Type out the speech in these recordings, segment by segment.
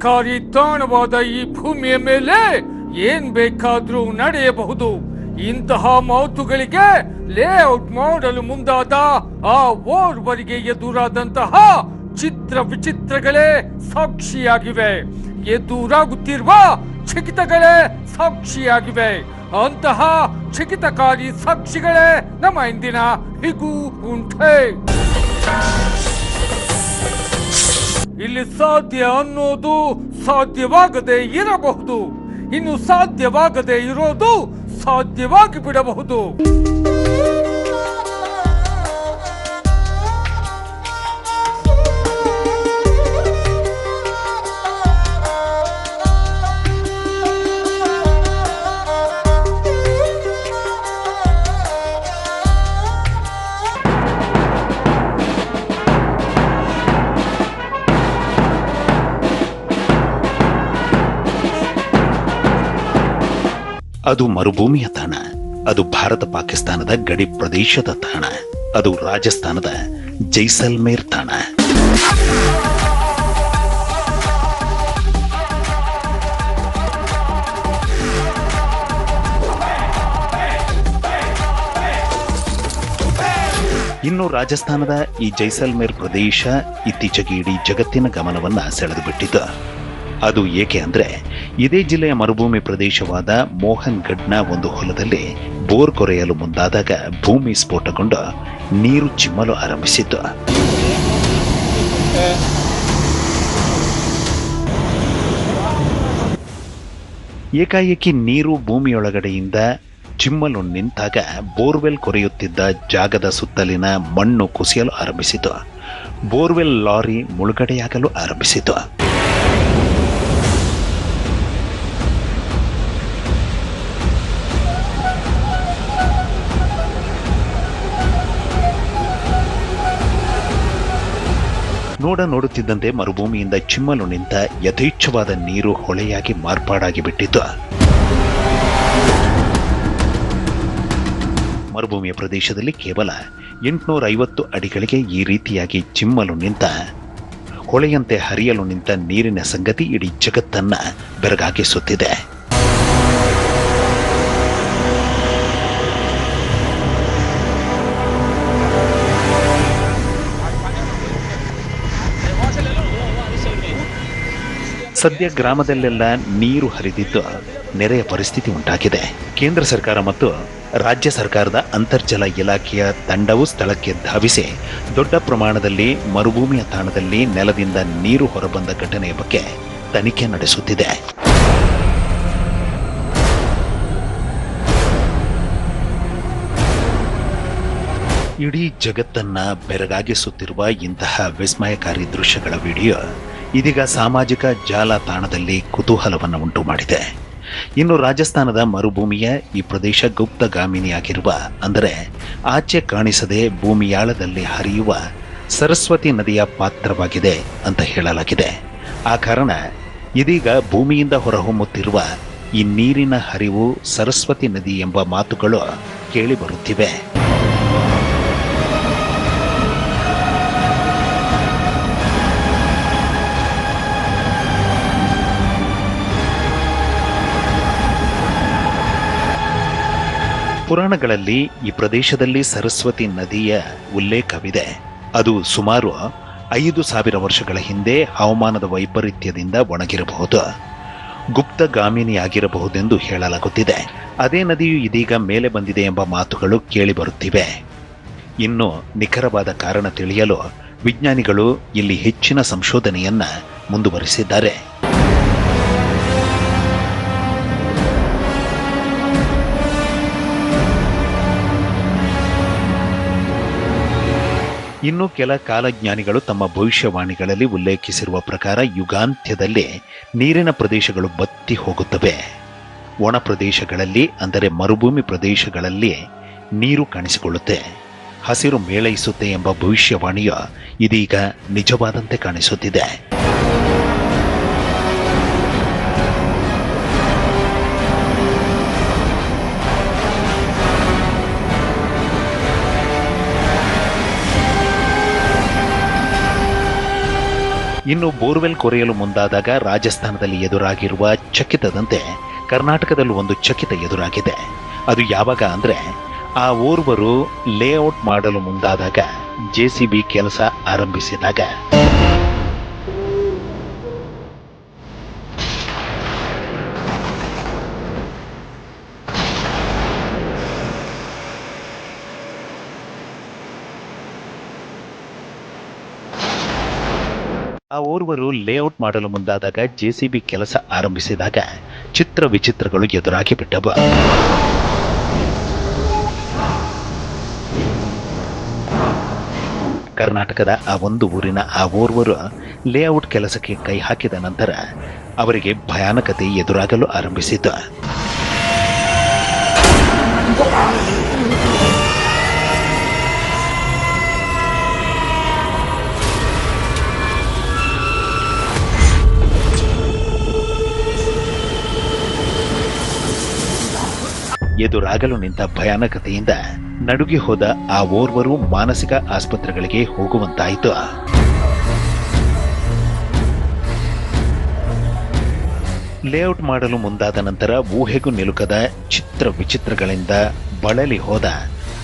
ವಿಸ್ಮಯಕಾರಿ ತಾಣವಾದ ಈ ಭೂಮಿಯ ಮೇಲೆ ಏನ್ ಬೇಕಾದ್ರೂ ನಡೆಯಬಹುದು. ಇಂತಹ ಮಾತುಗಳಿಗೆ ಲೇಔಟ್ ಮಾಡಲು ಮುಂದಾದ ಆ ಓರ್ವರಿಗೆ ಎದುರಾದಂತಹ ಚಿತ್ರ ವಿಚಿತ್ರಗಳೇ ಸಾಕ್ಷಿಯಾಗಿವೆ. ಎದುರಾಗುತ್ತಿರುವ ಚಿಕಿತಗಳೇ ಸಾಕ್ಷಿಯಾಗಿವೆ. ಅಂತಹ ಚಿಕಿತಕಾರಿ ಸಾಕ್ಷಿಗಳೇ ನಮ್ಮ ಇಂದಿನ ಹಿಗು ಉಂಟೆ. ಇಲ್ಲಿ ಸಾಧ್ಯ ಅನ್ನೋದು ಸಾಧ್ಯವಾಗದೆ ಇರಬಹುದು. ಇನ್ನು ಸಾಧ್ಯವಾಗದೆ ಇರೋದು ಸಾಧ್ಯವಾಗಿ ಬಿಡಬಹುದು. ಅದು ಮರುಭೂಮಿಯ ತಾಣ. ಅದು ಭಾರತ ಪಾಕಿಸ್ತಾನದ ಗಡಿ ಪ್ರದೇಶದ ತಾಣ. ಅದು ರಾಜಸ್ಥಾನದ ಜೈಸಲ್ಮೇರ್ ತಾಣ. ಇನ್ನು ರಾಜಸ್ಥಾನದ ಈ ಜೈಸಲ್ಮೇರ್ ಪ್ರದೇಶ ಇತ್ತೀಚೆಗೆ ಇಡೀ ಜಗತ್ತಿನ ಗಮನವನ್ನ ಸೆಳೆದು ಬಿಟ್ಟಿದ್ದು ಅದು ಏಕೆ ಅಂದ್ರೆ ಇದೇ ಜಿಲ್ಲೆಯ ಮರುಭೂಮಿ ಪ್ರದೇಶವಾದ ಮೋಹನ್ ಗಢ್ನ ಒಂದು ಹೊಲದಲ್ಲಿ ಬೋರ್ ಕೊರೆಯಲು ಮುಂದಾದಾಗ ಭೂಮಿ ಸ್ಫೋಟಗೊಂಡು ನೀರು ಚಿಮ್ಮಲು ಆರಂಭಿಸಿತು ಏಕಾಏಕಿ ನೀರು ಭೂಮಿಯೊಳಗಡೆಯಿಂದ ಚಿಮ್ಮಲು ನಿಂತಾಗ ಬೋರ್ವೆಲ್ ಕೊರೆಯುತ್ತಿದ್ದ ಜಾಗದ ಸುತ್ತಲಿನ ಮಣ್ಣು ಕುಸಿಯಲು ಆರಂಭಿಸಿತು. ಬೋರ್ವೆಲ್ ಲಾರಿ ಮುಳುಗಡೆಯಾಗಲು ಆರಂಭಿಸಿತು. ನೋಡ ನೋಡುತ್ತಿದ್ದಂತೆ ಮರುಭೂಮಿಯಿಂದ ಚಿಮ್ಮಲು ನಿಂತ ಯಥೇಚ್ಛವಾದ ನೀರು ಹೊಳೆಯಾಗಿ ಮಾರ್ಪಾಡಾಗಿ ಬಿಟ್ಟಿತು. ಮರುಭೂಮಿಯ ಪ್ರದೇಶದಲ್ಲಿ ಕೇವಲ ಎಂಟುನೂರ ಐವತ್ತು ಅಡಿಗಳಿಗೆ ಈ ರೀತಿಯಾಗಿ ಚಿಮ್ಮಲು ನಿಂತ, ಹೊಳೆಯಂತೆ ಹರಿಯಲು ನಿಂತ ನೀರಿನ ಸಂಗತಿ ಇಡೀ ಜಗತ್ತನ್ನ ಬೆರಗಾಗಿಸುತ್ತಿದೆ. ಸದ್ಯ ಗ್ರಾಮದಲ್ಲೆಲ್ಲ ನೀರು ಹರಿದಿದ್ದು ನೆರೆಯ ಪರಿಸ್ಥಿತಿ ಉಂಟಾಗಿದೆ. ಕೇಂದ್ರ ಸರ್ಕಾರ ಮತ್ತು ರಾಜ್ಯ ಸರ್ಕಾರದ ಅಂತರ್ಜಲ ಇಲಾಖೆಯ ತಂಡವು ಸ್ಥಳಕ್ಕೆ ಧಾವಿಸಿ ದೊಡ್ಡ ಪ್ರಮಾಣದಲ್ಲಿ ಮರುಭೂಮಿಯ ತಾಣದಲ್ಲಿ ನೆಲದಿಂದ ನೀರು ಹೊರಬಂದ ಘಟನೆಯ ಬಗ್ಗೆ ತನಿಖೆ ನಡೆಸುತ್ತಿದೆ. ಇಡೀ ಜಗತ್ತನ್ನ ಬೆರಗಾಗಿಸುತ್ತಿರುವ ಇಂತಹ ವಿಸ್ಮಯಕಾರಿ ದೃಶ್ಯಗಳ ವಿಡಿಯೋ ಇದೀಗ ಸಾಮಾಜಿಕ ಜಾಲತಾಣದಲ್ಲಿ ಕುತೂಹಲವನ್ನು ಉಂಟು ಮಾಡಿದೆ ಇನ್ನು ರಾಜಸ್ಥಾನದ ಮರುಭೂಮಿಯ ಈ ಪ್ರದೇಶ ಗುಪ್ತಗಾಮಿನಿಯಾಗಿರುವ, ಅಂದರೆ ಆಚೆ ಕಾಣಿಸದೆ ಭೂಮಿಯಾಳದಲ್ಲಿ ಹರಿಯುವ ಸರಸ್ವತಿ ನದಿಯ ಪಾತ್ರವಾಗಿದೆ ಅಂತ ಹೇಳಲಾಗಿದೆ. ಆ ಕಾರಣ ಇದೀಗ ಭೂಮಿಯಿಂದ ಹೊರಹೊಮ್ಮುತ್ತಿರುವ ಈ ನೀರಿನ ಹರಿವು ಸರಸ್ವತಿ ನದಿ ಎಂಬ ಮಾತುಗಳು ಕೇಳಿಬರುತ್ತಿವೆ ಪುರಾಣಗಳಲ್ಲಿ ಈ ಪ್ರದೇಶದಲ್ಲಿ ಸರಸ್ವತಿ ನದಿಯ ಉಲ್ಲೇಖವಿದೆ. ಅದು ಸುಮಾರು ಐದು ಸಾವಿರ ವರ್ಷಗಳ ಹಿಂದೆ ಹವಾಮಾನದ ವೈಪರೀತ್ಯದಿಂದ ಒಣಗಿರಬಹುದು. ಗುಪ್ತಗಾಮಿನಿಯಾಗಿರಬಹುದೆಂದು ಹೇಳಲಾಗುತ್ತಿದೆ. ಅದೇ ನದಿಯು ಇದೀಗ ಮೇಲೆ ಬಂದಿದೆ ಎಂಬ ಮಾತುಗಳು ಕೇಳಿಬರುತ್ತಿವೆ ಇನ್ನು ನಿಖರವಾದ ಕಾರಣ ತಿಳಿಯಲು ವಿಜ್ಞಾನಿಗಳು ಇಲ್ಲಿ ಹೆಚ್ಚಿನ ಸಂಶೋಧನೆಯನ್ನ ಮುಂದುವರಿಸಿದ್ದಾರೆ. ಇನ್ನು ಕೆಲ ಕಾಲಜ್ಞಾನಿಗಳು ತಮ್ಮ ಭವಿಷ್ಯವಾಣಿಗಳಲ್ಲಿ ಉಲ್ಲೇಖಿಸಿರುವ ಪ್ರಕಾರ ಯುಗಾಂತ್ಯದಲ್ಲಿ ನೀರಿನ ಪ್ರದೇಶಗಳು ಬತ್ತಿ ಹೋಗುತ್ತವೆ. ಒಣ ಪ್ರದೇಶಗಳಲ್ಲಿ, ಅಂದರೆ ಮರುಭೂಮಿ ಪ್ರದೇಶಗಳಲ್ಲಿ ನೀರು ಕಾಣಿಸಿಕೊಳ್ಳುತ್ತೆ. ಹಸಿರು ಮೇಳೈಸುತ್ತೆ ಎಂಬ ಭವಿಷ್ಯವಾಣಿಯು ಇದೀಗ ನಿಜವಾದಂತೆ ಕಾಣಿಸುತ್ತಿದೆ. ಇನ್ನು ಬೋರ್ವೆಲ್ ಕೊರೆಯಲು ಮುಂದಾದಾಗ ರಾಜಸ್ಥಾನದಲ್ಲಿ ಎದುರಾಗಿರುವ ಚಕಿತದಂತೆ ಕರ್ನಾಟಕದಲ್ಲೂ ಒಂದು ಚಕಿತ ಎದುರಾಗಿದೆ. ಅದು ಯಾವಾಗ ಅಂದರೆ ಆ ಓರ್ವರು ಲೇಔಟ್ ಮಾಡಲು ಮುಂದಾದಾಗ ಜೆಸಿಬಿ ಕೆಲಸ ಆರಂಭಿಸಿದಾಗ. ಓರ್ವರು ಲೇಔಟ್ ಮಾಡಲು ಮುಂದಾದಾಗ ಜೆಸಿಬಿ ಕೆಲಸ ಆರಂಭಿಸಿದಾಗ ಚಿತ್ರ ವಿಚಿತ್ರಗಳು ಎದುರಾಗಿ ಬಿಟ್ಟವು. ಕರ್ನಾಟಕದ ಆ ಒಂದು ಊರಿನ ಆ ಓರ್ವರು ಲೇಔಟ್ ಕೆಲಸಕ್ಕೆ ಕೈ ಹಾಕಿದ ನಂತರ ಅವರಿಗೆ ಭಯಾನಕತೆ ಎದುರಾಗಲು ಆರಂಭಿಸಿತು. ಎದುರಾಗಲು ನಿಂತ ಭಯಾನಕತೆಯಿಂದ ನಡುಗಿ ಹೋದ ಆ ಓರ್ವರು ಮಾನಸಿಕ ಆಸ್ಪತ್ರೆಗಳಿಗೆ ಹೋಗುವಂತಾಯಿತು. ಲೇಔಟ್ ಮಾಡಲು ಮುಂದಾದ ನಂತರ ಊಹೆಗೂ ನಿಲುಕದ ಚಿತ್ರ ವಿಚಿತ್ರಗಳಿಂದ ಬಳಲಿ ಹೋದ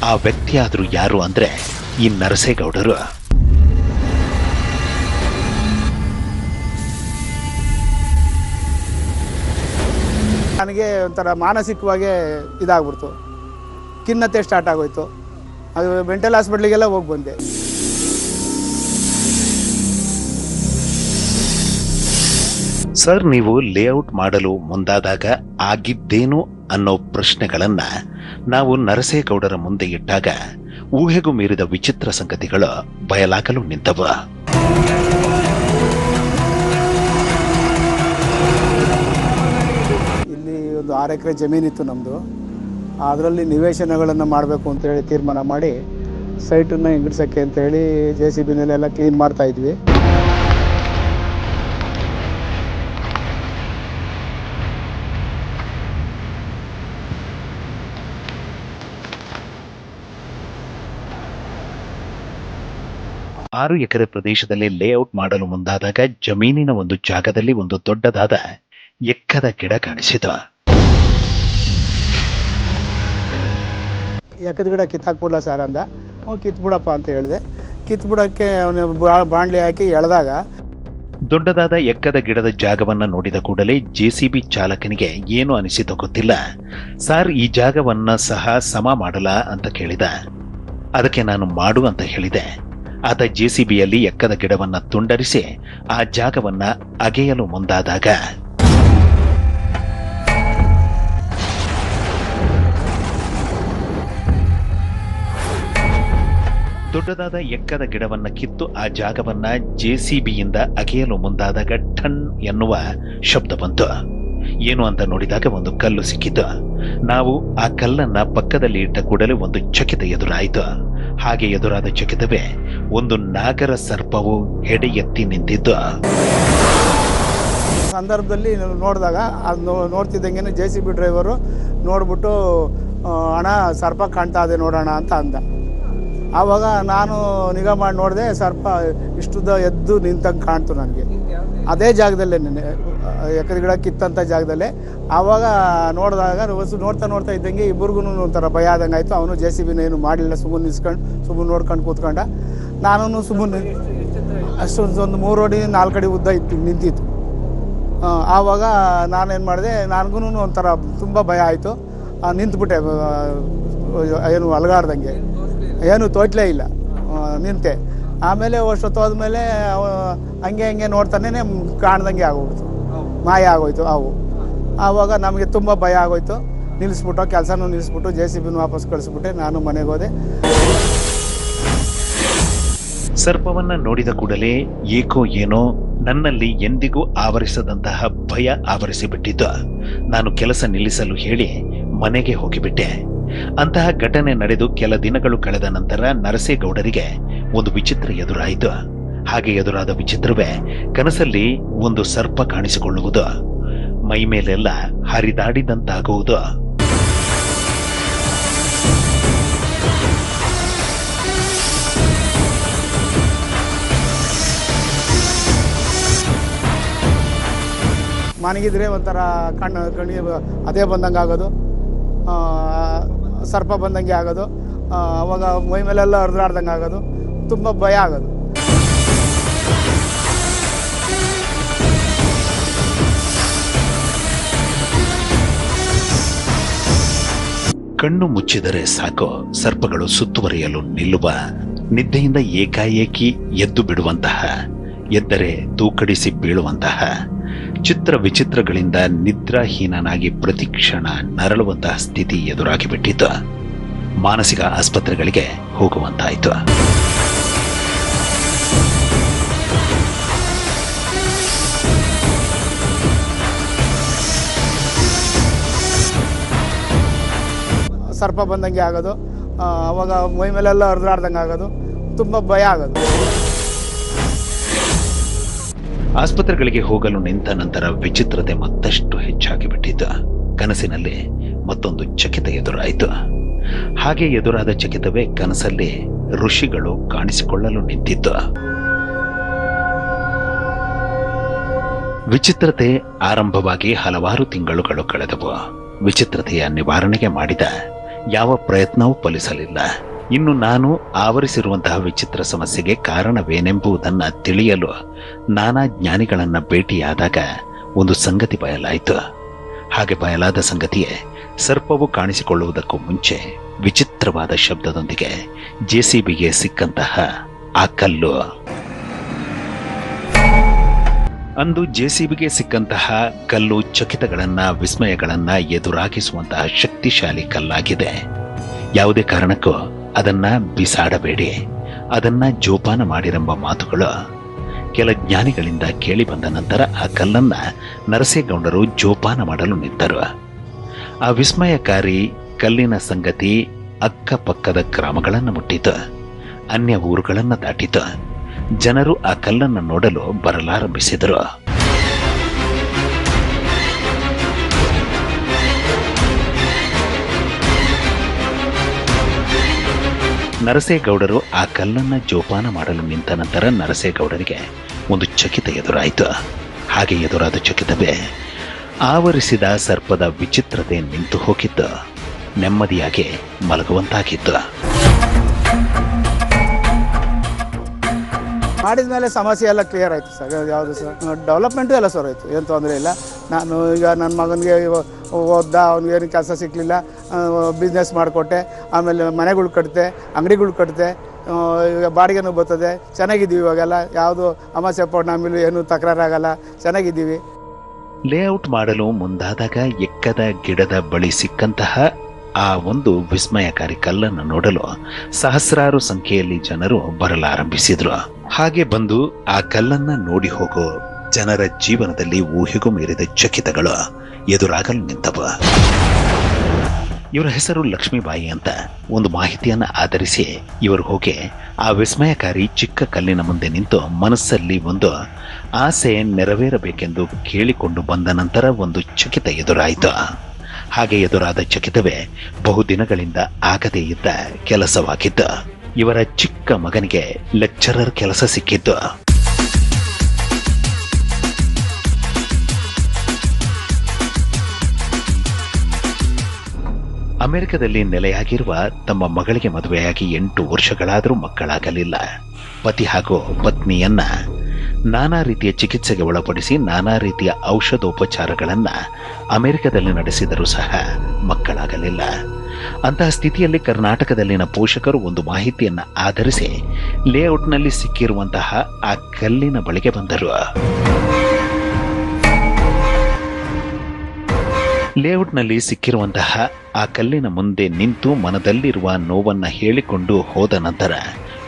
ಆ ವ್ಯಕ್ತಿಯಾದರೂ ಯಾರು ಅಂದ್ರೆ ಈ ನರಸೇಗೌಡರು. ನನಗೆ ಒಂಥರ ಮಾನಸಿಕವಾಗಿ ಇದಾಗ್ಬಿಡ್ತು. ಖಿನ್ನತೆ ಸ್ಟಾರ್ಟ್ ಆಗೋಯ್ತು. ಅದು ಮೆಂಟಲ್ ಹಾಸ್ಪಿಟ್ಲಿಗೆಲ್ಲ ಹೋಗಿ ಬಂದೆ. ಸರ್, ನೀವು ಲೇಔಟ್ ಮಾಡಲು ಮುಂದಾದಾಗ ಆಗಿದ್ದೇನು ಅನ್ನೋ ಪ್ರಶ್ನೆಗಳನ್ನ ನಾವು ನರಸೇಗೌಡರ ಮುಂದೆ ಇಟ್ಟಾಗ ಊಹೆಗೂ ಮೀರಿದ ವಿಚಿತ್ರ ಸಂಗತಿಗಳು ಬಯಲಾಗಲು ನಿಂತವು. ಒಂದು ಆರು ಎಕರೆ ಜಮೀನಿತ್ತು ನಮ್ಮದು ಅದರಲ್ಲಿ ನಿವೇಶನಗಳನ್ನು ಮಾಡಬೇಕು ಅಂತೇಳಿ ತೀರ್ಮಾನ ಮಾಡಿ ಸೈಟನ್ನು ಹಿಂಗಿಡ್ಸೋಕ್ಕೆ ಅಂತೇಳಿ ಜೆ ಸಿ ಬಿನಲ್ಲೆಲ್ಲ ಕ್ಲೀನ್ ಮಾಡ್ತಾ ಇದ್ವಿ. ಆರು ಎಕರೆ ಪ್ರದೇಶದಲ್ಲಿ ಲೇಔಟ್ ಮಾಡಲು ಮುಂದಾದಾಗ ಜಮೀನಿನ ಒಂದು ಜಾಗದಲ್ಲಿ ಒಂದು ದೊಡ್ಡದಾದ ಎಕ್ಕದ ಗಿಡ ಕಾಣಿಸಿತು. ಎಕ್ಕದ ಗಿಡ ಕಿತ್ತಾಕ್ಬಿಡ್ಲ ಸರ್ ಅಂದ. ಹ್ಞೂ, ಕಿತ್ಬಿಡಪ್ಪ ಅಂತ ಹೇಳಿದೆ. ಕಿತ್ಬಿಡೋಕ್ಕೆ ಅವನ ಬಾಣಲಿ ಹಾಕಿ ಎಳೆದಾಗ ದೊಡ್ಡದಾದ ಎಕ್ಕದ ಗಿಡದ ಜಾಗವನ್ನ ನೋಡಿದ ಕೂಡಲೇ ಜೆಸಿಬಿ ಚಾಲಕನಿಗೆ ಏನು ಅನಿಸಿತು ಗೊತ್ತಿಲ್ಲ. ಸಾರ್, ಈ ಜಾಗವನ್ನ ಸಹ ಸಮ ಮಾಡಲ? ಅಂತ ಕೇಳಿದ. ಅದಕ್ಕೆ ನಾನು ಮಾಡು ಅಂತ ಹೇಳಿದೆ. ಆತ ಜೆಸಿಬಿಯಲ್ಲಿ ಎಕ್ಕದ ಗಿಡವನ್ನ ತುಂಡರಿಸಿ ಆ ಜಾಗವನ್ನ ಅಗೆಯಲು ಮುಂದಾದಾಗ ದೊಡ್ಡದಾದ ಎಕ್ಕದ ಗಿಡವನ್ನ ಕಿತ್ತು ಆ ಜಾಗವನ್ನ ಜೆಸಿಬಿಯಿಂದ ಅಗೆಯಲು ಮುಂದಾದಾಗ ಠನ್ ಎನ್ನುವ ಶಬ್ದ ಬಂತು. ಏನು ಅಂತ ನೋಡಿದಾಗ ಒಂದು ಕಲ್ಲು ಸಿಕ್ಕಿತು. ನಾವು ಆ ಕಲ್ಲನ್ನ ಪಕ್ಕದಲ್ಲಿ ಇಟ್ಟ ಕೂಡಲೇ ಒಂದು ಚಕಿತ ಎದುರಾಯಿತು. ಹಾಗೆ ಎದುರಾದ ಚಕಿತವೇ ಒಂದು ನಾಗರ ಸರ್ಪವು ಹೆಡೆ ಎತ್ತಿ ನಿಂತಿದ್ದು ಸಂದರ್ಭದಲ್ಲಿ ನೋಡಿದಾಗ ಅದು ನೋಡ್ತಿದ್ದಂಗೆ ಜೆ ಸಿ ಬಿ ಡ್ರೈವರು ನೋಡ್ಬಿಟ್ಟು ಅಣ್ಣ, ಸರ್ಪ ಕಾಣ್ತಾ ಇದೆ ನೋಡೋಣ ಅಂತ ಅಂದ. ಆವಾಗ ನಾನು ನಿಗಾ ಮಾಡಿ ನೋಡಿದೆ, ಸರ್ಪ ಇಷ್ಟುದ ಎದ್ದು ನಿಂತಂಗೆ ಕಾಣ್ತು ನನಗೆ. ಅದೇ ಜಾಗದಲ್ಲೇ ನೆನೆ, ಎಕರೆ ಗಿಡ ಕಿತ್ತಂಥ ಜಾಗದಲ್ಲೇ. ಆವಾಗ ನೋಡಿದಾಗ, ಹೊಸ ನೋಡ್ತಾ ನೋಡ್ತಾ ಇದ್ದಂಗೆ ಇಬ್ಬರಿಗೂ ಒಂಥರ ಭಯ ಆದಂಗೆ ಆಯಿತು. ಅವನು ಜೆ ಸಿ ಬಿನ ಏನು ಮಾಡಲಿಲ್ಲ, ಸುಮ್ಮನೆ ನಿಲ್ಸ್ಕೊಂಡು ಸುಮ್ಮನೆ ನೋಡ್ಕೊಂಡು ಕೂತ್ಕೊಂಡ. ನಾನು ಸುಮ್ಮನೆ ಅಷ್ಟೊಂದು ಒಂದು ಮೂರು ಅಡಿ, ನಾಲ್ಕು ಅಡಿ ಉದ್ದ ಇತ್ತು, ನಿಂತಿತ್ತು. ಆವಾಗ ನಾನೇನು ಮಾಡಿದೆ ನನಗೂ ಒಂಥರ ತುಂಬ ಭಯ ಆಯಿತು. ನಿಂತುಬಿಟ್ಟೆ ಏನು ಅಲಗಾಡ್ದಂಗೆ. ಏನು ತೋಟ್ಲೇ ಇಲ್ಲ. ನಿಂತೆ. ಆಮೇಲೆ ವರ್ಷೊತ್ತು ಹೋದ್ಮೇಲೆ ಅವ ಹಂಗೆ ಹಂಗೆ ನೋಡ್ತಾನೆ ಕಾಣ್ದಂಗೆ ಆಗೋಗ್ಬಿಡ್ತು. ಮಾಯ ಆಗೋಯ್ತು ಅವು. ಆವಾಗ ನಮಗೆ ತುಂಬ ಭಯ ಆಗೋಯ್ತು. ನಿಲ್ಲಿಸ್ಬಿಟ್ಟು ಕೆಲಸನೂ ನಿಲ್ಲಿಸ್ಬಿಟ್ಟು ಜೆ ಸಿ ಬಿನ ವಾಪಸ್ ಕಳಿಸ್ಬಿಟ್ಟೆ. ನಾನು ಮನೆಗೆ ಹೋದೆ. ಸರ್ಪವನ್ನ ನೋಡಿದ ಕೂಡಲೇ ಏಕೋ ಏನೋ ನನ್ನಲ್ಲಿ ಎಂದಿಗೂ ಆವರಿಸದಂತಹ ಭಯ ಆವರಿಸಿಬಿಟ್ಟಿದ್ದು ನಾನು ಕೆಲಸ ನಿಲ್ಲಿಸಲು ಹೇಳಿ ಮನೆಗೆ ಹೋಗಿಬಿಟ್ಟೆ. ಅಂತಹ ಘಟನೆ ನಡೆದು ಕೆಲ ದಿನಗಳು ಕಳೆದ ನಂತರ ನರಸೇಗೌಡರಿಗೆ ಒಂದು ವಿಚಿತ್ರ ಎದುರಾಯಿತು. ಹಾಗೆ ಎದುರಾದ ವಿಚಿತ್ರವೇ ಕನಸಲ್ಲಿ ಒಂದು ಸರ್ಪ ಕಾಣಿಸಿಕೊಳ್ಳುವುದು. ಮೈ ಮೇಲೆಲ್ಲ ಹರಿದಾಡಿದಂತಾಗುವುದು. ಮನಗಿದ್ರೆ ಒಂಥರ ಕಣ್ಣು, ಕಣ್ಣಿಗೆ ಅದೇ ಬಂದಂಗೆ ಆಗೋದು ಸರ್ಪ ಬಂದಂಗೆ ಆಗೋದು ಅವಾಗ ಮೈ ಮೇಲೆಲ್ಲ ಹರಿದಾಡ್ದಂಗೆ ಆಗೋದು, ತುಂಬ ಭಯ ಆಗೋದು. ಕಣ್ಣು ಮುಚ್ಚಿದರೆ ಸಾಕು, ಸರ್ಪಗಳು ಸುತ್ತುವರಿಯಲು ನಿಲ್ಲುವ, ನಿದ್ದೆಯಿಂದ ಏಕಾಏಕಿ ಎದ್ದು ಬಿಡುವಂತಹ, ಎದ್ದರೆ ತೂಕಡಿಸಿ ಬೀಳುವಂತಹ. ಚಿತ್ರ ವಿಚಿತ್ರಗಳಿಂದ ನಿದ್ರಾಹೀನನಾಗಿ ಪ್ರತಿಕ್ಷಣ ನರಳುವಂತಹ ಸ್ಥಿತಿ ಎದುರಾಗಿ ಬಿಟ್ಟಿತ್ತು ಮಾನಸಿಕ ಆಸ್ಪತ್ರೆಗಳಿಗೆ ಹೋಗುವಂತಾಯಿತು. ಸರ್ಪ ಬಂದಂಗೆ ಆಗೋದು ಅವಾಗ ಮೈ ಮೇಲೆಲ್ಲ ಹರಿದಾಡ್ದಂಗೆ ಆಗೋದು, ತುಂಬ ಭಯ ಆಗೋದು. ಆಸ್ಪತ್ರೆಗಳಿಗೆ ಹೋಗಲು ನಿಂತ ನಂತರ ವಿಚಿತ್ರತೆ ಮತ್ತಷ್ಟು ಹೆಚ್ಚಾಗಿ ಬಿಟ್ಟಿದ್ದ. ಕನಸಿನಲ್ಲಿ ಮತ್ತೊಂದು ಚಕಿತ ಎದುರಾಯಿತು. ಹಾಗೆ ಎದುರಾದ ಚಕಿತವೇ ಕನಸಲ್ಲಿ ಋಷಿಗಳು ಕಾಣಿಸಿಕೊಳ್ಳಲು ನಿಂತಿತ್ತು. ವಿಚಿತ್ರತೆ ಆರಂಭವಾಗಿ ಹಲವಾರು ತಿಂಗಳುಗಳು ಕಳೆದವು. ವಿಚಿತ್ರತೆಯ ನಿವಾರಣೆಗೆ ಮಾಡಿದ ಯಾವ ಪ್ರಯತ್ನವೂ ಫಲಿಸಲಿಲ್ಲ. ಇನ್ನು ನಾನು ಆವರಿಸಿರುವಂತಹ ವಿಚಿತ್ರ ಸಮಸ್ಯೆಗೆ ಕಾರಣವೇನೆಂಬುದನ್ನ ತಿಳಿಯಲು ನಾನಾ ಜ್ಞಾನಿಗಳನ್ನು ಭೇಟಿಯಾದಾಗ ಒಂದು ಸಂಗತಿ ಬಯಲಾಯಿತು. ಹಾಗೆ ಬಯಲಾದ ಸಂಗತಿಯೇ ಸರ್ಪವು ಕಾಣಿಸಿಕೊಳ್ಳುವುದಕ್ಕೂ ಮುಂಚೆ ವಿಚಿತ್ರವಾದ ಶಬ್ದದೊಂದಿಗೆ ಜೆಸಿಬಿಗೆ ಸಿಕ್ಕಂತಹ ಆ ಕಲ್ಲು. ಅಂದು ಜೆಸಿಬಿಗೆ ಸಿಕ್ಕಂತಹ ಕಲ್ಲು ಚಕಿತಗಳನ್ನ, ವಿಸ್ಮಯಗಳನ್ನ ಎದುರಾಗಿಸುವಂತಹ ಶಕ್ತಿಶಾಲಿ ಕಲ್ಲಾಗಿದೆ. ಯಾವುದೇ ಕಾರಣಕ್ಕೂ ಅದನ್ನ ಬಿಸಾಡಬೇಡಿ. ಅದನ್ನ ಜೋಪಾನ ಮಾಡಿರೆಂಬ ಮಾತುಗಳು ಕೆಲ ಜ್ಞಾನಿಗಳಿಂದ ಕೇಳಿ ಬಂದ ನಂತರ ಆ ಕಲ್ಲನ್ನ ನರಸೇಗೌಡರು ಜೋಪಾನ ಮಾಡಲು ನಿಂತರು. ಆ ವಿಸ್ಮಯಕಾರಿ ಕಲ್ಲಿನ ಸಂಗತಿ ಅಕ್ಕಪಕ್ಕದ ಗ್ರಾಮಗಳನ್ನು ಮುಟ್ಟಿತು. ಅನ್ಯ ಊರುಗಳನ್ನು ದಾಟಿತು. ಜನರು ಆ ಕಲ್ಲನ್ನು ನೋಡಲು ಬರಲಾರಂಭಿಸಿದರು. ನರಸೇಗೌಡರು ಆ ಕಲ್ಲನ್ನ ಜೋಪಾನ ಮಾಡಲು ನಿಂತ ನಂತರ ನರಸೇಗೌಡರಿಗೆ ಒಂದು ಚಕಿತ ಎದುರಾಯಿತು. ಹಾಗೆ ಎದುರಾದ ಚಕಿತವೇ ಆವರಿಸಿದ ಸರ್ಪದ ವಿಚಿತ್ರತೆ ನಿಂತು ಹೋಗಿದ್ದು ನೆಮ್ಮದಿಯಾಗಿ ಮಲಗುವಂತಾಗಿತ್ತು. ಮಾಡಿದ ಮೇಲೆ ಸಮಸ್ಯೆ ಎಲ್ಲ ಕ್ಲಿಯರ್ ಆಯಿತು ಸರ್. ಯಾವುದು ಸರ್? ಡೆವಲಪ್ಮೆಂಟು ಎಲ್ಲ ಸರ್ ಆಯಿತು, ಏನು ತೊಂದರೆ ಇಲ್ಲ. ನಾನು ಈಗ ನನ್ನ ಮಗನಿಗೆ ಓದ್ದ, ಅವ್ನಿಗೆ ಏನು ಕೆಲಸ ಸಿಕ್ಕಲಿಲ್ಲ ಬಿಸ್ನೆಸ್ ಮಾಡಿಕೊಟ್ಟೆ, ಆಮೇಲೆ ಮನೆಗಳು ಕಟ್ಟಿದೆ ಅಂಗಡಿಗಳು ಕಟ್ಟಿದೆ ಈಗ ಬಾಡಿಗೆನೂ ಬರ್ತದೆ, ಚೆನ್ನಾಗಿದ್ದೀವಿ ಇವಾಗೆಲ್ಲ. ಯಾವುದು ಅಮಾಸ್ಯ ಪೌರ್ಣಮಿಲು ಏನೂ ತಕರಾರಾಗಲ್ಲ, ಚೆನ್ನಾಗಿದ್ದೀವಿ. ಲೇಔಟ್ ಮಾಡಲು ಮುಂದಾದಾಗ ಎಕ್ಕದ ಗಿಡದ ಬಳಿ ಸಿಕ್ಕಂತಹ ಆ ಒಂದು ವಿಸ್ಮಯಕಾರಿ ಕಲ್ಲನ್ನು ನೋಡಲು ಸಹಸ್ರಾರು ಸಂಖ್ಯೆಯಲ್ಲಿ ಜನರು ಬರಲಾರಂಭಿಸಿದ್ರು. ಹಾಗೆ ಬಂದು ಆ ಕಲ್ಲನ್ನ ನೋಡಿ ಹೋಗೋ. ಜನರ ಜೀವನದಲ್ಲಿ ಊಹೆಗೂ ಮೀರಿದ ಚಕಿತಗಳು ಎದುರಾಗಲು ನಿಂತವು. ಇವರ ಹೆಸರು ಲಕ್ಷ್ಮೀಬಾಯಿ ಅಂತ ಒಂದು ಮಾಹಿತಿಯನ್ನ ಆಧರಿಸಿ ಇವರು ಹೋಗಿ ಆ ವಿಸ್ಮಯಕಾರಿ ಚಿಕ್ಕ ಕಲ್ಲಿನ ಮುಂದೆ ನಿಂತು ಮನಸ್ಸಲ್ಲಿ ಒಂದು ಆಸೆ ನೆರವೇರಬೇಕೆಂದು ಕೇಳಿಕೊಂಡು ಬಂದ ನಂತರ ಒಂದು ಚಕಿತ ಎದುರಾಯಿತು. ಹಾಗೆ ಎದುರಾದ ಚಕಿತವೇ ಬಹುದಿನಗಳಿಂದ ಆಗದೇ ಇದ್ದ ಕೆಲಸವಾಗಿತ್ತು ಇವರ ಚಿಕ್ಕ ಮಗನಿಗೆ ಲೆಕ್ಚರರ್ ಕೆಲಸ ಸಿಕ್ಕಿದ್ದು. ಅಮೆರಿಕದಲ್ಲಿ ನೆಲೆಯಾಗಿರುವ ತಮ್ಮ ಮಗಳಿಗೆ ಮದುವೆಯಾಗಿ ಎಂಟು ವರ್ಷಗಳಾದರೂ ಮಕ್ಕಳಾಗಲಿಲ್ಲ. ಪತಿ ಹಾಗೂ ಪತ್ನಿಯನ್ನ ನಾನಾ ರೀತಿಯ ಚಿಕಿತ್ಸೆಗೆ ಒಳಪಡಿಸಿ ನಾನಾ ರೀತಿಯ ಔಷಧೋಪಚಾರಗಳನ್ನು ಅಮೆರಿಕದಲ್ಲಿ ನಡೆಸಿದರೂ ಸಹ ಮಕ್ಕಳಾಗಲಿಲ್ಲ. ಅಂತಹ ಸ್ಥಿತಿಯಲ್ಲಿ ಕರ್ನಾಟಕದಲ್ಲಿನ ಪೋಷಕರು ಒಂದು ಮಾಹಿತಿಯನ್ನು ಆಧರಿಸಿ ಲೇಔಟ್ನಲ್ಲಿ ಸಿಕ್ಕಿರುವಂತಹ ಆ ಕಲ್ಲಿನ ಬಳಿಗೆ ಬಂದರು. ಲೇಔಟ್ನಲ್ಲಿ ಸಿಕ್ಕಿರುವಂತಹ ಆ ಕಲ್ಲಿನ ಮುಂದೆ ನಿಂತು ಮನದಲ್ಲಿರುವ ನೋವನ್ನು ಹೇಳಿಕೊಂಡು ಹೋದ ನಂತರ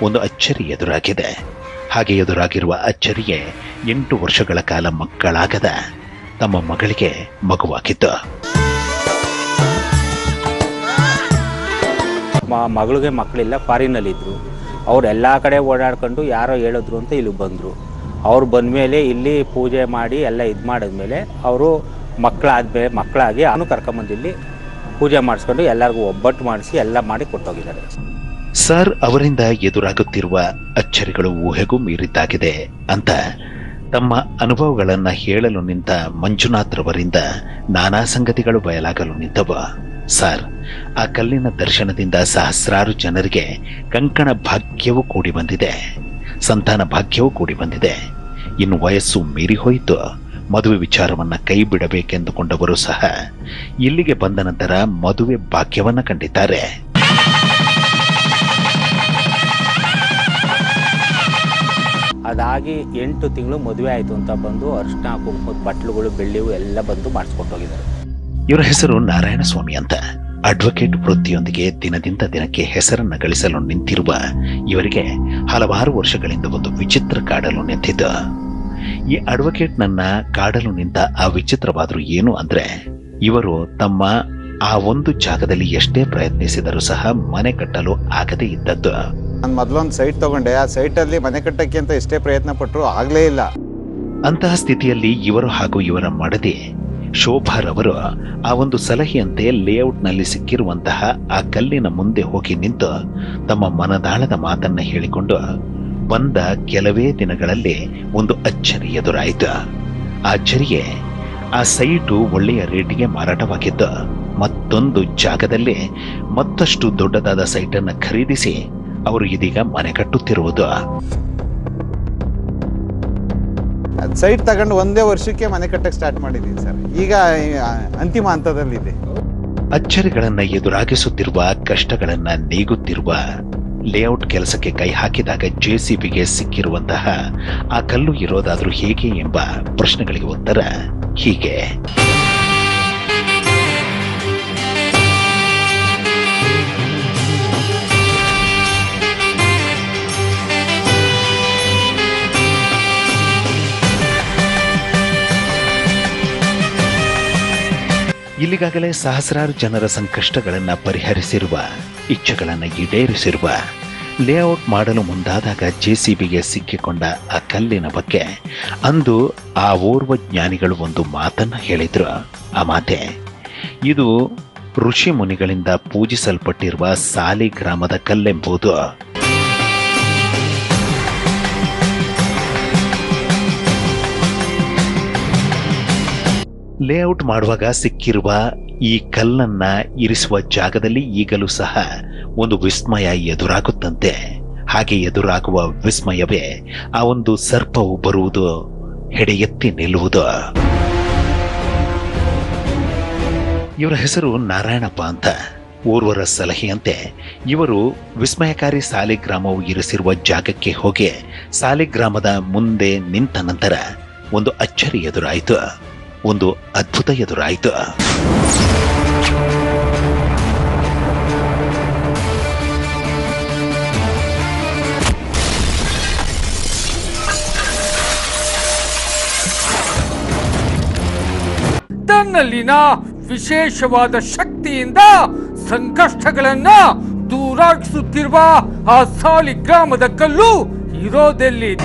ಒಂದು ಅಚ್ಚರಿ ಎದುರಾಗಿದೆ. ಹಾಗೆ ಎದುರಾಗಿರುವ ಅಚ್ಚರಿಗೆ ಎಂಟು ವರ್ಷಗಳ ಕಾಲ ಮಕ್ಕಳಾಗದ ತಮ್ಮ ಮಗಳಿಗೆ ಮಗುವಾಗಿತ್ತು ಮ- ಮಗಳಿಗೆ ಮಕ್ಕಳಿಲ್ಲ ಫಾರಿನಲ್ಲಿದ್ದರು ಅವ್ರು ಎಲ್ಲ ಕಡೆ ಓಡಾಡ್ಕೊಂಡು ಯಾರೋ ಹೇಳಿದ್ರು ಅಂತ ಇಲ್ಲಿ ಬಂದರು. ಅವ್ರು ಬಂದಮೇಲೆ ಇಲ್ಲಿ ಪೂಜೆ ಮಾಡಿ ಎಲ್ಲ ಇದು ಮಾಡಿದ್ಮೇಲೆ ಅವರು ಮಕ್ಕಳಾದ್ಮೇಲೆ ಮಕ್ಕಳಾಗಿ ಅವನು ಕರ್ಕೊಂಬಂದು ಇಲ್ಲಿ ಪೂಜೆ ಮಾಡಿಸ್ಕೊಂಡು ಎಲ್ಲರಿಗೂ ಒಬ್ಬಟ್ಟು ಮಾಡಿಸಿ ಎಲ್ಲ ಮಾಡಿ ಕೊಟ್ಟೋಗಿದ್ದಾರೆ. ಸರ್ ಅವರಿಂದ ಎದುರಾಗುತ್ತಿರುವ ಅಚ್ಚರಿಗಳು ಊಹೆಗೂ ಮೀರಿದ್ದಾಗಿದೆ ಅಂತ ತಮ್ಮ ಅನುಭವಗಳನ್ನು ಹೇಳಲು ನಿಂತ ಮಂಜುನಾಥ್ರವರಿಂದ ನಾನಾ ಸಂಗತಿಗಳು ಬಯಲಾಗಲು ನಿಂತವ. ಸರ್, ಆ ಕಲ್ಲಿನ ದರ್ಶನದಿಂದ ಸಹಸ್ರಾರು ಜನರಿಗೆ ಕಂಕಣ ಭಾಗ್ಯವೂ ಕೂಡಿ ಬಂದಿದೆ. ಸಂತಾನ ಭಾಗ್ಯವೂ ಕೂಡಿ ಬಂದಿದೆ. ಇನ್ನು ವಯಸ್ಸು ಮೀರಿ ಹೋಯಿತು. ಮದುವೆ ವಿಚಾರವನ್ನ ಕೈ ಬಿಡಬೇಕೆಂದುಕೊಂಡವರು ಸಹ ಇಲ್ಲಿಗೆ ಬಂದ ನಂತರ ಮದುವೆ ಭಾಗ್ಯವನ್ನ ಕಂಡಿದ್ದಾರೆ. ಅದಾಗಿ ಎಂಟು ತಿಂಗಳು ಮದುವೆ ಆಯಿತು ಅಂತ ಬಂದು ಅರಿಶಿನ ಕುಂಕುಮದ ಬಟ್ಲುಗಳು, ಬೆಳ್ಳಿವು ಎಲ್ಲ ಬಂದು ಮಾಡಿಸ್ಕೊಟ್ಟೋಗಿದ್ದಾರೆ ಇವರ ಹೆಸರು ನಾರಾಯಣ ಸ್ವಾಮಿ ಅಂತ. ಅಡ್ವೊಕೇಟ್ ವೃತ್ತಿಯೊಂದಿಗೆ ದಿನದಿಂದ ದಿನಕ್ಕೆ ಹೆಸರನ್ನು ಗಳಿಸಲು ನಿಂತಿರುವ ಇವರಿಗೆ ಹಲವಾರು ವರ್ಷಗಳಿಂದ ಒಂದು ವಿಚಿತ್ರ ಕಾಡಲು ನಿಂತಿದ್ದ ಈ ಅಡ್ವೊಕೇಟ್ ನನ್ನ ಕಾಡಲು ನಿಂತ ಆ ವಿಚಿತ್ರವಾದರೂ ಏನು ಅಂದ್ರೆ, ಇವರು ತಮ್ಮ ಆ ಒಂದು ಜಾಗದಲ್ಲಿ ಎಷ್ಟೇ ಪ್ರಯತ್ನಿಸಿದರೂ ಸಹ ಮನೆ ಕಟ್ಟಲು ಆಗದೇ ಇದ್ದದ್ದು. ನಾನು ಮೊದಲೊಂದು ಸೈಟ್ ತಗೊಂಡೆ. ಆ ಸೈಟಲ್ಲಿ ಮನೆ ಕಟ್ಟಕ್ಕೆ ಅಂತ ಎಷ್ಟೇ ಪ್ರಯತ್ನ ಪಟ್ಟರು ಆಗಲೇ ಇಲ್ಲ. ಅಂತಹ ಸ್ಥಿತಿಯಲ್ಲಿ ಇವರು ಹಾಗೂ ಇವರ ಮಡದಿ ಶೋಭಾರವರು ಆ ಒಂದು ಸಲಹೆಯಂತೆ ಲೇಔಟ್ನಲ್ಲಿ ಸಿಕ್ಕಿರುವಂತಹ ಆ ಕಲ್ಲಿನ ಮುಂದೆ ಹೋಗಿ ನಿಂತು ತಮ್ಮ ಮನದಾಳದ ಮಾತನ್ನ ಹೇಳಿಕೊಂಡು ಬಂದ ಕೆಲವೇ ದಿನಗಳಲ್ಲಿ ಒಂದು ಅಚ್ಚರಿ ಎದುರಾಯಿತು. ಆ ಅಚ್ಚರಿಗೆ ಆ ಸೈಟು ಒಳ್ಳೆಯ ರೇಟಿಗೆ ಮಾರಾಟವಾಗಿದ್ದು ಮತ್ತೊಂದು ಜಾಗದಲ್ಲಿ ಮತ್ತಷ್ಟು ದೊಡ್ಡದಾದ ಸೈಟನ್ನು ಖರೀದಿಸಿ ಅವರು ಇದೀಗ ಮನೆ ಕಟ್ಟುತ್ತಿರುವುದು. ಸೈಟ್ ತಗೊಂಡು ಒಂದೇ ವರ್ಷಕ್ಕೆ ಮನೆ ಕಟ್ಟಕ್ಕೆ ಸ್ಟಾರ್ಟ್ ಮಾಡಿದ್ದೀನಿ ಸರ್. ಈಗ ಅಂತಿಮ ಹಂತದಲ್ಲಿದೆ. ಅಚ್ಚರಿಗಳನ್ನ ಎದುರಾಗಿಸುತ್ತಿರುವ ಕಷ್ಟಗಳನ್ನ ನೀಗುತ್ತಿರುವ ಲೇಔಟ್ ಕೆಲಸಕ್ಕೆ ಕೈ ಹಾಕಿದಾಗ ಜೆಸಿಬಿಗೆ ಸಿಕ್ಕಿರುವಂತಹ ಆ ಕಲ್ಲು ಇರೋದಾದ್ರೂ ಹೇಗೆ ಎಂಬ ಪ್ರಶ್ನೆಗಳಿಗೆ ಉತ್ತರ ಹೀಗೆ. ಇಲ್ಲಿಗಾಗಲೇ ಸಹಸ್ರಾರು ಜನರ ಸಂಕಷ್ಟಗಳನ್ನು ಪರಿಹರಿಸಿರುವ, ಇಚ್ಛೆಗಳನ್ನು ಈಡೇರಿಸಿರುವ ಲೇಔಟ್ ಮಾಡಲು ಮುಂದಾದಾಗ ಜೆಸಿಬಿಗೆ ಸಿಕ್ಕಿಕೊಂಡ ಆ ಕಲ್ಲಿನ ಬಗ್ಗೆ ಅಂದು ಆ ಓರ್ವ ಜ್ಞಾನಿಗಳು ಒಂದು ಮಾತನ್ನು ಹೇಳಿದ್ರು. ಆ ಮಾತೆ, ಇದು ಋಷಿ ಮುನಿಗಳಿಂದ ಪೂಜಿಸಲ್ಪಟ್ಟಿರುವ ಸಾಲಿಗ್ರಾಮದ ಕಲ್ಲೆಂಬುದು. ಲೇಔಟ್ ಮಾಡುವಾಗ ಸಿಕ್ಕಿರುವ ಈ ಕಲ್ಲನ್ನ ಇರಿಸುವ ಜಾಗದಲ್ಲಿ ಈಗಲೂ ಸಹ ಒಂದು ವಿಸ್ಮಯ ಎದುರಾಗುತ್ತಂತೆ. ಹಾಗೆ ಎದುರಾಗುವ ವಿಸ್ಮಯವೇ ಆ ಒಂದು ಸರ್ಪವು ಬರುವುದು ಹೆಡೆಯೆತ್ತಿ ನಿಲ್ಲುವುದು. ಇವರ ಹೆಸರು ನಾರಾಯಣಪ್ಪ ಅಂತ. ಓರ್ವರ ಸಲಹೆಯಂತೆ ಇವರು ವಿಸ್ಮಯಕಾರಿ ಸಾಲಿಗ್ರಾಮವು ಇರಿಸಿರುವ ಜಾಗಕ್ಕೆ ಹೋಗಿ ಸಾಲಿಗ್ರಾಮದ ಮುಂದೆ ನಿಂತ ನಂತರ ಒಂದು ಅಚ್ಚರಿ ಎದುರಾಯಿತು. ಒಂದು ಅದ್ಭುತ ಎದುರಾಯಿತು. ತನ್ನಲ್ಲಿನ ವಿಶೇಷವಾದ ಶಕ್ತಿಯಿಂದ ಸಂಕಷ್ಟಗಳನ್ನ ದೂರಾಗಿಸುತ್ತಿರುವ ಆ ಸಾಲಿಗ್ರಾಮದ ಕಲ್ಲು ಇರೋದೆಲ್ಲಿ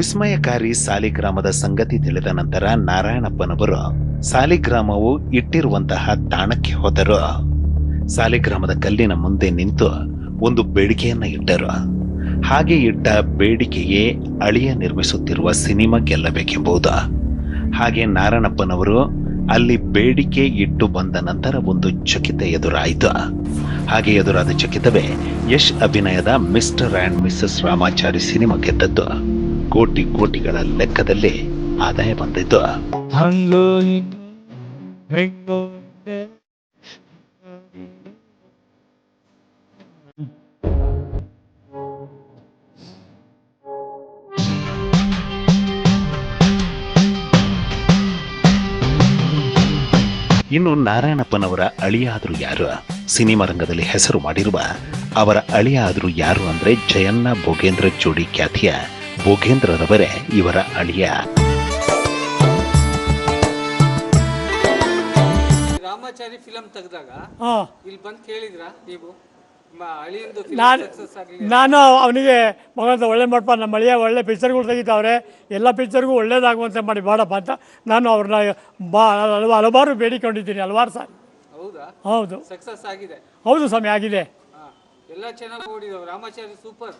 ವಿಸ್ಮಯಕಾರಿ ಸಾಲಿಗ್ರಾಮದ ಸಂಗತಿ ತಿಳಿದ ನಂತರ ನಾರಾಯಣಪ್ಪನವರು ಸಾಲಿಗ್ರಾಮವು ಇಟ್ಟಿರುವಂತಹ ತಾಣಕ್ಕೆ ಹೋದರು. ಸಾಲಿಗ್ರಾಮದ ಕಲ್ಲಿನ ಮುಂದೆ ನಿಂತು ಒಂದು ಬೇಡಿಕೆಯನ್ನ ಇಟ್ಟರು. ಹಾಗೆ ಇಟ್ಟ ಬೇಡಿಕೆಯೇ ಅಳಿಯ ನಿರ್ಮಿಸುತ್ತಿರುವ ಸಿನಿಮಾ ಗೆಲ್ಲಬೇಕೆಂಬುದು. ಹಾಗೆ ನಾರಾಯಣಪ್ಪನವರು ಅಲ್ಲಿ ಬೇಡಿಕೆ ಇಟ್ಟು ಬಂದ ನಂತರ ಒಂದು ಚಕಿತ ಎದುರಾಯಿತು. ಹಾಗೆ ಎದುರಾದ ಚಕಿತವೇ ಯಶ್ ಅಭಿನಯದ Mr and Mrs Ramachari cinema ಗೆದ್ದದ್ದು ಕೋಟಿ ಕೋಟಿಗಳ ಲೆಕ್ಕದಲ್ಲಿ ಆದಾಯ ಬಂದಿದ್ದು ಇನ್ನು ನಾರಾಯಣಪ್ಪನವರ ಅಳಿಯಾದರೂ ಯಾರು? ಸಿನಿಮಾ ರಂಗದಲ್ಲಿ ಹೆಸರು ಮಾಡಿರುವ ಅವರ ಅಳಿಯಾದರೂ ಆದ್ರು ಯಾರು ಅಂದ್ರೆ ಜಯಣ್ಣ ಭೋಗೇಂದ್ರ ಜೋಡಿ ಖ್ಯಾತಿಯ ಭೋಗೇಂದ್ರರವರೇ ಇವರ ಅಳಿಯ. ರಾಮಾಚಾರಿ ಫಿಲಂ ತೆಗೆದಾಗ ಇಲ್ಲಿ ಬಂದು ಕೇಳಿದ್ರ ನೀವು? ನಾನು ನಾನು ಅವನಿಗೆ ಮಗಂತ ಒಳ್ಳೆ ಮಾಡಪ್ಪ ನಮ್ಮ ಮಳೆಯ ಒಳ್ಳೆ ಪಿಕ್ಚರ್ಗಳು ತೆಗಿತಾವ್ರೆ ಎಲ್ಲ ಪಿಕ್ಚರ್ಗೂ ಒಳ್ಳೇದಾಗುವಂತೆ ಮಾಡಿ ಬಾಡಪ್ಪ ಅಂತ ನಾನು ಅವ್ರನ್ನ ಬಾ ಹಲವು ಹಲವಾರು ಬೇಡಿಕೊಂಡಿದ್ದೀನಿ ಹಲವಾರು ಸಾರಿ. ಹೌದಾ? ಹೌದು. ಸಕ್ಸಸ್ ಆಗಿದೆ. ಹೌದು ಸ್ವಾಮಿ ಆಗಿದೆ. ಎಲ್ಲ ಚೆನ್ನಾಗಿ ಓಡಿದವು ರಾಮಾಚಾರಿ ಸೂಪರ್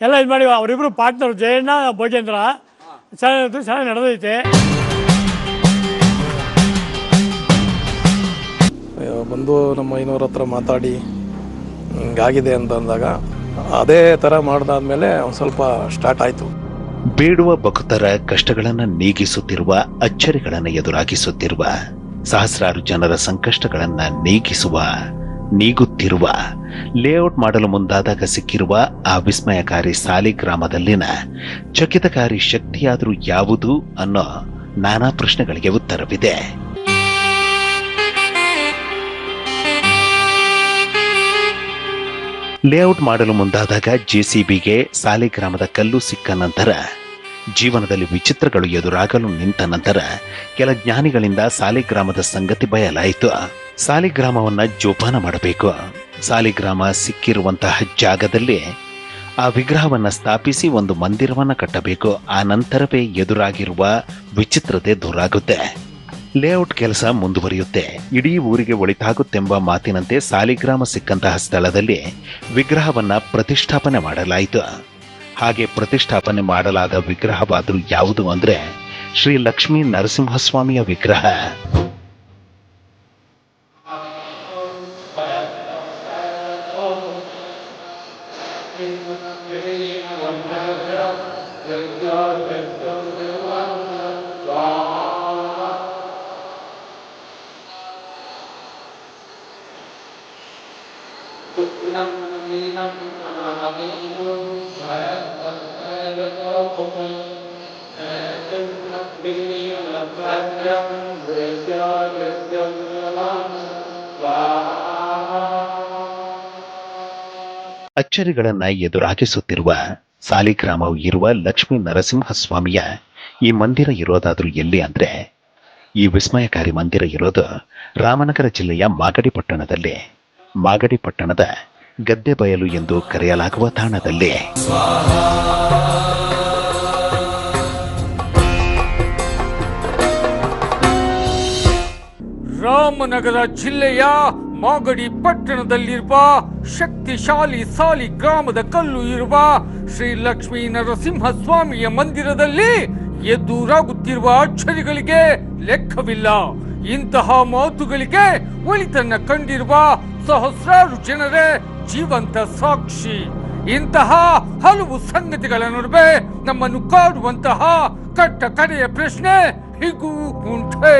ಎಲ್ಲ ಇದು ಮಾಡಿ ಅವರಿಬ್ರು ಪಾರ್ಟ್ನರ್ ಜಯಣ್ಣ ಭೋಗೇಂದ್ರ. ಚೆನ್ನಾಗಿ ಚೆನ್ನಾಗಿ ನಡೆದೈತೆ. ಅಯ್ಯೋ, ಬಂದು ನಮ್ಮ ಐನೂರ ಹತ್ರ ಮಾತಾಡಿ. ಹಿಂಗಾಗಿದೆ ಅಂತ ಅಂದಾಗ ಅದೇ ಥರ ಮಾಡಿದಾದ್ಮೇಲೆ ಒಂದು ಸ್ವಲ್ಪ ಸ್ಟಾರ್ಟ್ ಆಯಿತು. ಬೇಡುವ ಭಕ್ತರ ಕಷ್ಟಗಳನ್ನು ನೀಗಿಸುತ್ತಿರುವ, ಅಚ್ಚರಿಗಳನ್ನು ಎದುರಾಗಿಸುತ್ತಿರುವ, ಸಹಸ್ರಾರು ಜನರ ಸಂಕಷ್ಟಗಳನ್ನು ನೀಗಿಸುವ, ನೀಗುತ್ತಿರುವ ಲೇಔಟ್ ಮಾಡಲು ಮುಂದಾದಾಗ ಸಿಕ್ಕಿರುವ ಆ ವಿಸ್ಮಯಕಾರಿ ಸಾಲಿಗ್ರಾಮದಲ್ಲಿನ ಚಕಿತಕಾರಿ ಶಕ್ತಿಯಾದರೂ ಯಾವುದು ಅನ್ನೋ ನಾನಾ ಪ್ರಶ್ನೆಗಳಿಗೆ ಉತ್ತರವಿದೆ. ಲೇಔಟ್ ಮಾಡಲು ಮುಂದಾದಾಗ ಜೆಸಿಬಿಗೆ ಸಾಲಿಗ್ರಾಮದ ಕಲ್ಲು ಸಿಕ್ಕ ನಂತರ ಜೀವನದಲ್ಲಿ ವಿಚಿತ್ರಗಳು ಎದುರಾಗಲು ನಿಂತ ನಂತರ ಕೆಲ ಜ್ಞಾನಿಗಳಿಂದ ಸಾಲಿಗ್ರಾಮದ ಸಂಗತಿ ಬಯಲಾಯಿತು. ಸಾಲಿಗ್ರಾಮವನ್ನು ಜೋಪಾನ ಮಾಡಬೇಕು. ಸಾಲಿಗ್ರಾಮ ಸಿಕ್ಕಿರುವಂತಹ ಜಾಗದಲ್ಲಿ ಆ ವಿಗ್ರಹವನ್ನ ಸ್ಥಾಪಿಸಿ ಒಂದು ಮಂದಿರವನ್ನು ಕಟ್ಟಬೇಕು. ಆ ನಂತರವೇ ಎದುರಾಗಿರುವ ವಿಚಿತ್ರತೆ ದೂರಾಗುತ್ತೆ. ಲೇಔಟ್ ಕೆಲಸ ಮುಂದುವರಿಯುತ್ತೆ. ಇಡೀ ಊರಿಗೆ ಒಳಿತಾಗುತ್ತೆಂಬ ಮಾತಿನಂತೆ ಸಾಲಿಗ್ರಾಮ ಸಿಕ್ಕಂತಹ ಸ್ಥಳದಲ್ಲಿ ವಿಗ್ರಹವನ್ನ ಪ್ರತಿಷ್ಠಾಪನೆ ಮಾಡಲಾಯಿತು. ಹಾಗೆ ಪ್ರತಿಷ್ಠಾಪನೆ ಮಾಡಲಾದ ವಿಗ್ರಹವಾದರೂ ಯಾವುದು ಅಂದ್ರೆ ಶ್ರೀ ಲಕ್ಷ್ಮೀ ನರಸಿಂಹಸ್ವಾಮಿಯ ವಿಗ್ರಹ. ಅಚ್ಚರಿಗಳನ್ನ ಎದುರಾಗಿಸುತ್ತಿರುವ ಸಾಲಿಗ್ರಾಮವು ಇರುವ ಲಕ್ಷ್ಮೀ ನರಸಿಂಹಸ್ವಾಮಿಯ ಈ ಮಂದಿರ ಇರೋದಾದ್ರೂ ಎಲ್ಲಿ ಅಂದ್ರೆ ಈ ವಿಸ್ಮಯಕಾರಿ ಮಂದಿರ ಇರೋದು ರಾಮನಗರ ಜಿಲ್ಲೆಯ ಮಾಗಡಿ ಪಟ್ಟಣದಲ್ಲಿ. ಮಾಗಡಿ ಪಟ್ಟಣದ ಗದ್ದೆ ಬಯಲು ಎಂದು ಕರೆಯಲಾಗುವ ತಾಣದಲ್ಲಿ. ರಾಮನಗರ ಜಿಲ್ಲೆಯ ಮಾಗಡಿ ಪಟ್ಟಣದಲ್ಲಿರುವ ಶಕ್ತಿಶಾಲಿ ಸಾಲಿ ಗ್ರಾಮದ ಕಲ್ಲು ಇರುವ ಶ್ರೀ ಲಕ್ಷ್ಮೀ ನರಸಿಂಹ ಸ್ವಾಮಿಯ ಮಂದಿರದಲ್ಲಿ ಎದುರಾಗುತ್ತಿರುವ ಅಕ್ಷರಿಗಳಿಗೆ ಲೆಕ್ಕವಿಲ್ಲ. ಇಂತಹ ಮಾತುಗಳಿಗೆ ಒಳಿತನ್ನ ಕಂಡಿರುವ ಸಹಸ್ರಾರು ಜನರೇ ಜೀವಂತ ಸಾಕ್ಷಿ. ಇಂತಹ ಹಲವು ಸಂಗತಿಗಳ ನಡುವೆ ನಮ್ಮನ್ನು ಕಾಡುವಂತಹ ಕಟ್ಟ ಕಡೆಯ ಪ್ರಶ್ನೆ ಹೀಗೂ ಉಂಟೆ.